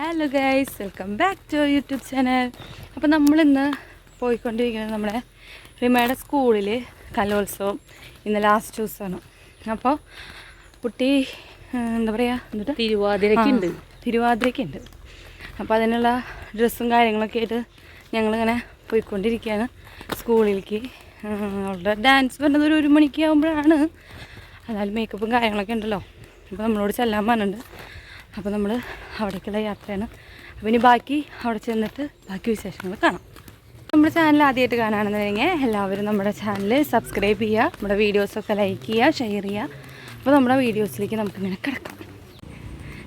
Hello guys welcome back to YouTube channel അപ്പോൾ നമ്മളിന്ന് പോയിക്കൊണ്ടിരിക്കുന്നത് നമ്മുടെ റിമയുടെ സ്കൂളിൽ കലോത്സവം ഇന്ന് ലാസ്റ്റ് ദിവസമാണ്. അപ്പോൾ കുട്ടി എന്താ പറയുക എന്നിട്ട്? തിരുവാതിരക്കുണ്ട്. തിരുവാതിരക്കുണ്ട്. അപ്പോൾ അതിനുള്ള ഡ്രസ്സും കാര്യങ്ങളൊക്കെ ആയിട്ട് ഞങ്ങളിങ്ങനെ പോയിക്കൊണ്ടിരിക്കുകയാണ് സ്കൂളിലേക്ക്. അവളുടെ ഡാൻസ് പറഞ്ഞത് ഒരു ഒരു മണിക്ക് ആകുമ്പോഴാണ് അതായത് മേക്കപ്പും കാര്യങ്ങളൊക്കെ ഉണ്ടല്ലോ. അപ്പോൾ നമ്മളോട് ചെല്ലാൻ പറഞ്ഞിട്ടുണ്ട്. അപ്പോൾ നമ്മൾ അവിടേക്കുള്ള യാത്രയാണ്. അപ്പോൾ ഇനി ബാക്കി അവിടെ ചെന്നിട്ട് ബാക്കി വിശേഷങ്ങൾ കാണാം. നമ്മുടെ ചാനൽ ആദ്യമായിട്ട് കാണുകയാണെന്നുണ്ടെങ്കിൽ എല്ലാവരും നമ്മുടെ ചാനൽ സബ്സ്ക്രൈബ് ചെയ്യുക നമ്മുടെ വീഡിയോസൊക്കെ ലൈക്ക് ചെയ്യുക ഷെയർ ചെയ്യുക. അപ്പോൾ നമ്മുടെ വീഡിയോസിലേക്ക് നമുക്കിങ്ങനെ കിടക്കാം.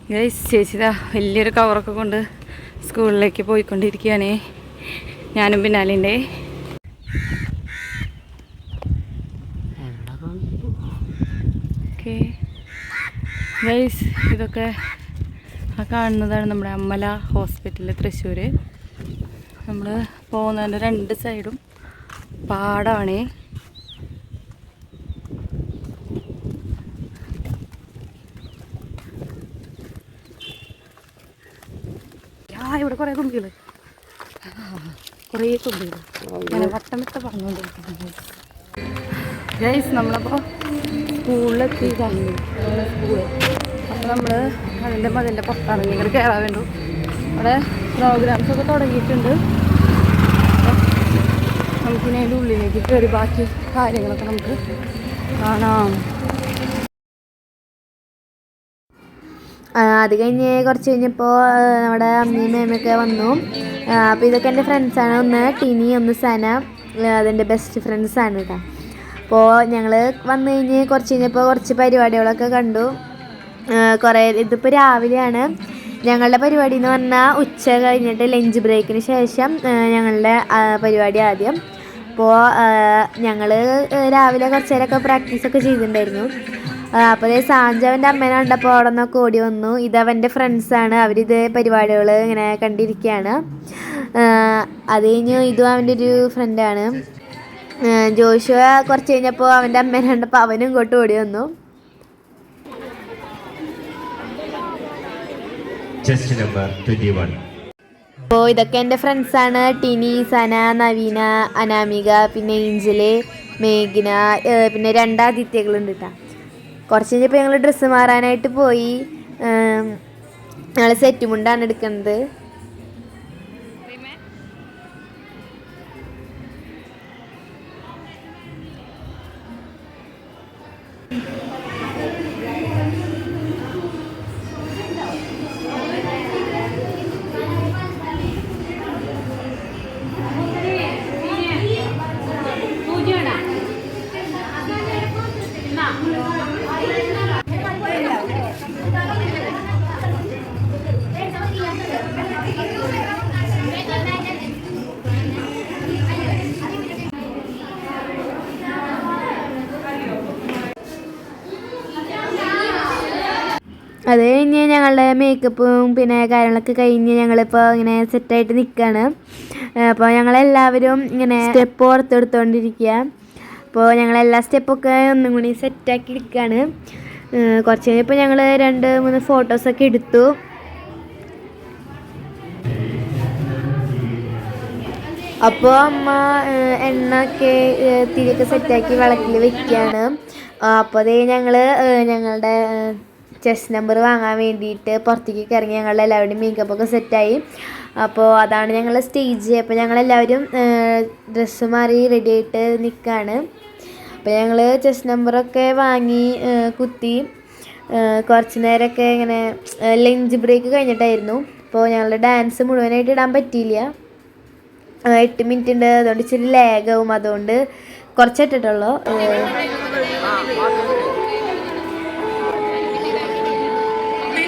ചേച്ചി ചേച്ചിതാ വലിയൊരു കവറൊക്കെ കൊണ്ട് സ്കൂളിലേക്ക് പോയിക്കൊണ്ടിരിക്കുകയാണേ. ഞാനും പിന്നാലിന്റെ. ഓക്കെ ഗൈസ് ഇതൊക്കെ ആ കാണുന്നതാണ് നമ്മുടെ അമ്മല ഹോസ്പിറ്റൽ തൃശ്ശൂർ നമ്മൾ പോകുന്നതിന്റെ രണ്ട് സൈഡും പാടാണ്. ഇവിടെ കുറേ തുമ്പികൾ കുറേ തുമ്പികൾ ഇങ്ങനെ വട്ടം വിട്ട പറഞ്ഞുകൊണ്ടിരിക്കുന്നു. ഗൈസ് നമ്മളപ്പോൾ സ്കൂളിലെത്തി സ്കൂൾ. അപ്പോൾ നമ്മൾ അതിന്റെ മതിന്റെ പുറത്താണ്. നിങ്ങൾ കയറാൻ വേണ്ടു. അവിടെ പ്രോഗ്രാംസ് ഒക്കെ തുടങ്ങിയിട്ടുണ്ട്. നമുക്കിനി അതിന്റെ ഉള്ളിലേക്ക് കയറി ബാക്കി കാര്യങ്ങളൊക്കെ നമുക്ക് കാണാം. അത് കഴിഞ്ഞ് കുറച്ച് കഴിഞ്ഞപ്പോൾ നമ്മുടെ അമ്മയും മേമയൊക്കെ വന്നു. അപ്പോൾ ഇതൊക്കെ എന്റെ ഫ്രണ്ട്സാണ് ഒന്ന് ടിനി ഒന്ന് സന അതെന്റെ ബെസ്റ്റ് ഫ്രണ്ട്സാണ് കേട്ടോ അപ്പോൾ ഞങ്ങൾ വന്നു കഴിഞ്ഞ് കുറച്ച് കഴിഞ്ഞപ്പോൾ കുറച്ച് പരിപാടികളൊക്കെ കണ്ടു. കുറേ ഇതിപ്പോൾ രാവിലെയാണ്. ഞങ്ങളുടെ പരിപാടി എന്ന് പറഞ്ഞാൽ ഉച്ച കഴിഞ്ഞിട്ട് ലഞ്ച് ബ്രേക്കിന് ശേഷം ഞങ്ങളുടെ പരിപാടി ആദ്യം. അപ്പോൾ ഞങ്ങൾ രാവിലെ കുറച്ച് നേരമൊക്കെ പ്രാക്ടീസൊക്കെ ചെയ്തിട്ടുണ്ടായിരുന്നു അപ്പോൾ അതേ സാഞ്ചവന്റെ അമ്മേനെ കണ്ടപ്പോൾ അവിടെ നിന്നൊക്കെ ഓടി വന്നു. ഇത് അവന്റെ ഫ്രണ്ട്സാണ് അവരിത് പരിപാടികൾ ഇങ്ങനെ കണ്ടിരിക്കുകയാണ് അത് കഴിഞ്ഞ് ഇതും അവന്റെ ഒരു ഫ്രണ്ടാണ് ജോഷുവ കുറച്ച് കഴിഞ്ഞപ്പോൾ അവന്റെ അമ്മേനെ കണ്ടപ്പോൾ അവനും ഇങ്ങോട്ട് ഓടി വന്നു. Just number 21. അപ്പോൾ ഇതൊക്കെ എന്റെ ഫ്രണ്ട്സാണ് ടിനി സന നവീന അനാമിക പിന്നെ ഏഞ്ചൽ മേഘിന പിന്നെ രണ്ടാദിത്യകളുണ്ട് കേട്ടോ കുറച്ച് കഴിഞ്ഞപ്പോൾ ഞങ്ങൾ ഡ്രസ്സ് മാറാനായിട്ട് പോയി. ഞങ്ങൾ സെറ്റ് മുണ്ടാണ് എടുക്കുന്നത്. അത് കഴിഞ്ഞ് ഞങ്ങളുടെ മേക്കപ്പും പിന്നെ കാര്യങ്ങളൊക്കെ കഴിഞ്ഞ് ഞങ്ങളിപ്പോൾ ഇങ്ങനെ സെറ്റായിട്ട് നിൽക്കുകയാണ് അപ്പോൾ ഞങ്ങളെല്ലാവരും ഇങ്ങനെ സ്റ്റെപ്പ് ഓർത്തെടുത്തുകൊണ്ടിരിക്കുക അപ്പോൾ ഞങ്ങളെല്ലാ സ്റ്റെപ്പൊക്കെ ഒന്നും കൂടി സെറ്റാക്കി എടുക്കുകയാണ് കുറച്ച് കഴിഞ്ഞപ്പോൾ ഞങ്ങൾ രണ്ട് മൂന്ന് ഫോട്ടോസൊക്കെ എടുത്തു. അപ്പോൾ അമ്മ എണ്ണൊക്കെ എണ്ണയൊക്കെ തിരിയൊക്കെ സെറ്റാക്കി വിളക്കിൽ വെക്കുകയാണ് അപ്പോൾ അതേ ഞങ്ങൾ ഞങ്ങളുടെ ചെസ് നമ്പർ വാങ്ങാൻ വേണ്ടിയിട്ട് പുറത്തേക്ക് ഇറങ്ങി ഞങ്ങളുടെ എല്ലാവരുടെയും മേക്കപ്പൊക്കെ സെറ്റായി അപ്പോൾ അതാണ് ഞങ്ങളുടെ സ്റ്റേജ് അപ്പോൾ ഞങ്ങളെല്ലാവരും ഡ്രസ്സ് മാറി റെഡി ആയിട്ട് നിൽക്കുകയാണ് അപ്പോൾ ഞങ്ങൾ ചെസ് നമ്പറൊക്കെ വാങ്ങി കുത്തി. കുറച്ച് നേരമൊക്കെ ഇങ്ങനെ ലഞ്ച് ബ്രേക്ക് കഴിഞ്ഞിട്ടായിരുന്നു. അപ്പോൾ ഞങ്ങളുടെ ഡാൻസ് മുഴുവനായിട്ട് ഇടാൻ പറ്റിയില്ല. എട്ട് മിനിറ്റ് ഉണ്ട്. അതുകൊണ്ട് ഇച്ചിരി ലാഗാവും അതുകൊണ്ട് കുറച്ചിട്ടിട്ടുള്ളൂ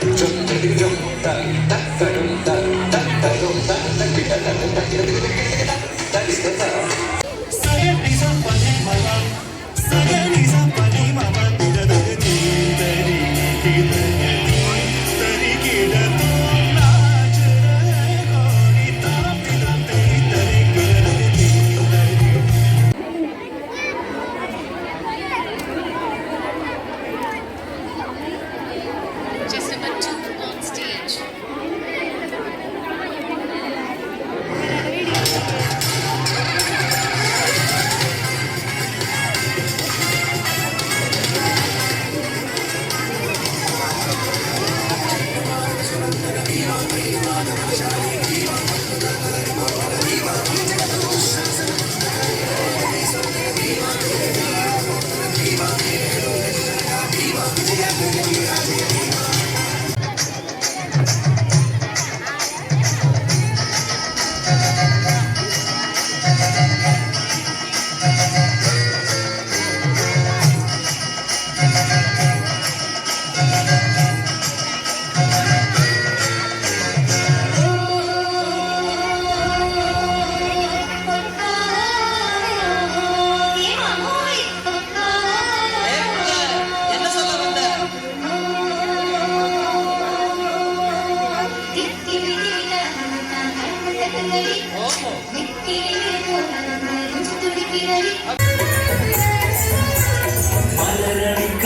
Just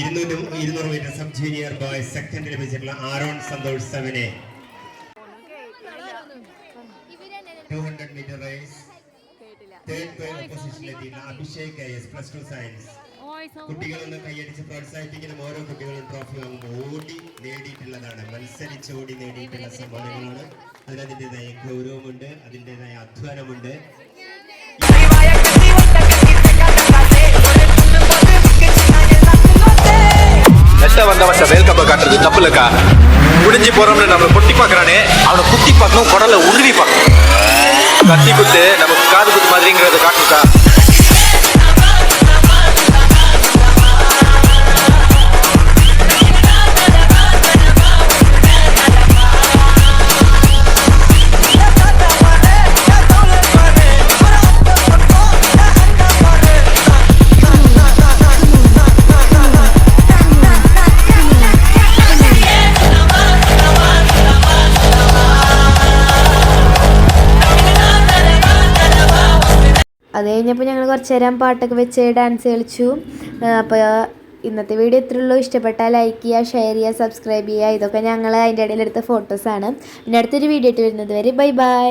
ഇരുന്നൂറ്റി ഇരുന്നൂറ് metre sub junior boys second ലഭിച്ചിട്ടുള്ള Aaron Santhosh സെവനെ two hundred metre race Abhishek I S plus two science കുട്ടികളൊന്ന് കൈയടിച്ച് പ്രോത്സാഹിപ്പിക്കുന്ന ഓരോ കുട്ടികളും ട്രോഫി വാങ്ങുമ്പോൾ ഓടി നേടിയിട്ടുള്ളതാണ്. മത്സരിച്ച് ഓടി നേടിയിട്ടുള്ള സമ്മാനങ്ങളാണ് അതിനതിന്റെതായ ഗൗരവമുണ്ട്. അതിന്റെതായ അധ്വാനമുണ്ട്. கிட்ட வந்தவன் வேல் கப்ப காட்டுறது தப்பு இல்லக்கா முடிஞ்சு போறோம்னு நம்ம பொட்டி பாக்குறானே அவனை குத்தி பார்க்கணும் குடல உருவி பார்க்கணும். கத்தி குத்து நமக்கு காது குத்து மாதிரிங்கிறத காட்டுக்கா. അത് കഴിഞ്ഞപ്പോൾ ഞങ്ങൾ കുറച്ച് നേരം പാട്ടൊക്കെ വെച്ച് ഡാൻസ് കളിച്ചു. അപ്പോൾ ഇന്നത്തെ വീഡിയോ ഇത്രയുള്ളൂ. ഇഷ്ടപ്പെട്ടാൽ ലൈക്ക് ചെയ്യുക ഷെയർ ചെയ്യുക സബ്സ്ക്രൈബ് ചെയ്യുക ഇതൊക്കെ ഞങ്ങൾ അതിന്റെ ഇടയിലെടുത്ത ഫോട്ടോസാണ് പിന്നെ അടുത്തൊരു വീഡിയോ ഇട്ട് വരുന്നത് വരെ ബൈ ബൈ